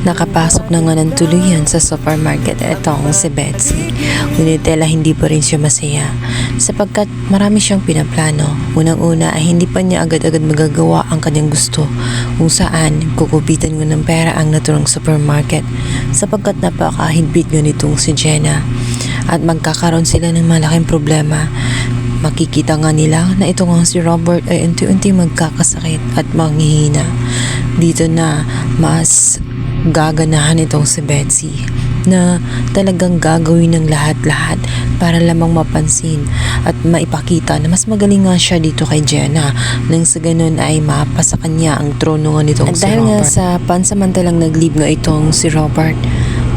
Nakapasok na nga ng tuluyan sa supermarket itong si Betsy. Ngunit tela hindi pa rin siya masaya sapagkat marami siyang pinaplano. Unang-una ay hindi pa niya agad-agad magagawa ang kanyang gusto kung saan kukupitan mo ng pera ang naturang supermarket sapagkat napakahigpit nga nitong si Jenna at magkakaroon sila ng malaking problema makikita nga nila na ito nga si Robert ay unti-unti magkakasakit at manghihina. Dito na mas gaganahan itong si Betsy na talagang gagawin ng lahat-lahat para lamang mapansin at maipakita na mas magaling nga siya dito kay Jenna nang sa ganun ay mapasa kanya ang trono nga nitong At si dahil nga Robert. sa pansamantalang nag-leave nga itong si Robert,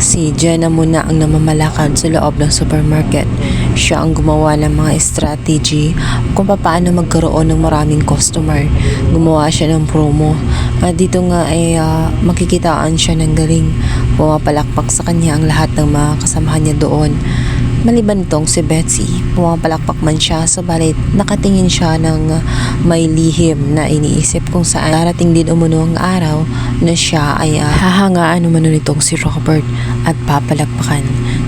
si Jenna muna ang namamalakad sa loob ng supermarket. Siya ang gumawa ng mga strategy kung paano magkaroon ng maraming customer. Gumawa siya ng promo. At dito nga ay ah, makikitaan siya ng galing. Pumapalakpak sa kanya ang lahat ng mga kasamahan niya doon. Maliban itong si Betsy, pumapalakpak man siya, subalit nakatingin siya ng uh, may lihim na iniisip kung saan darating din umano ang araw na siya ay uh, hahangaan umano nitong si Robert at papalakpakan.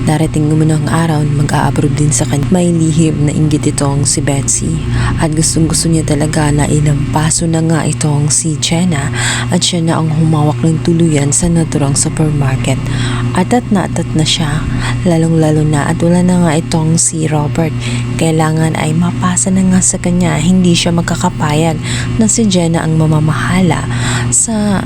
Darating umano ang araw na mag-a-abroad din sa kanya. May lihim na inggit itong si Betsy at gustong gusto niya talaga na inampaso na nga itong si Jenna at siya na ang humawak ng tuluyan sa naturang supermarket. Atat na atat na siya, lalong-lalo na at wala na nga itong si Robert. Kailangan ay mapasa na nga sa kanya, hindi siya magkakapayag na si Jenna ang mamamahala sa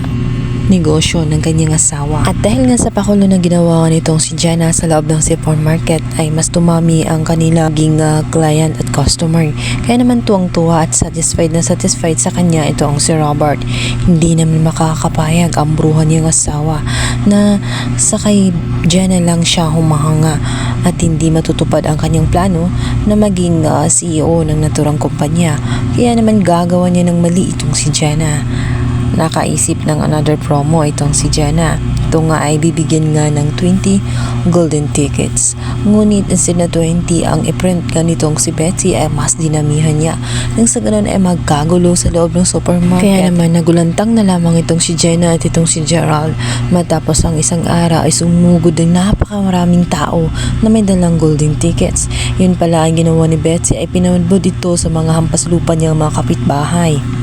negosyo ng kanyang asawa. At dahil nga sa pakulo na ginawa nitong si Jenna sa loob ng supermarket ay mas tumami ang kanila naging uh, client at customer. Kaya naman tuwang-tuwa at satisfied na satisfied sa kanya ito ang si Robert. Hindi naman makakapayag ang bruha niyang asawa na sa kay Jenna lang siya humahanga at hindi matutupad ang kanyang plano na maging uh, CEO ng naturang kumpanya. Kaya naman gagawa niya ng mali itong si Jenna nakaisip ng another promo itong si Jenna. Ito nga ay bibigyan nga ng 20 golden tickets. Ngunit instead na 20 ang iprint nga nitong si Betsy ay mas dinamihan niya. Nang sa ganun ay magkagulo sa loob ng supermarket. Kaya naman nagulantang na lamang itong si Jenna at itong si Gerald. Matapos ang isang araw ay sumugod ng napakamaraming tao na may dalang golden tickets. Yun pala ang ginawa ni Betsy ay pinamadbod ito sa mga hampas lupa niyang mga kapitbahay.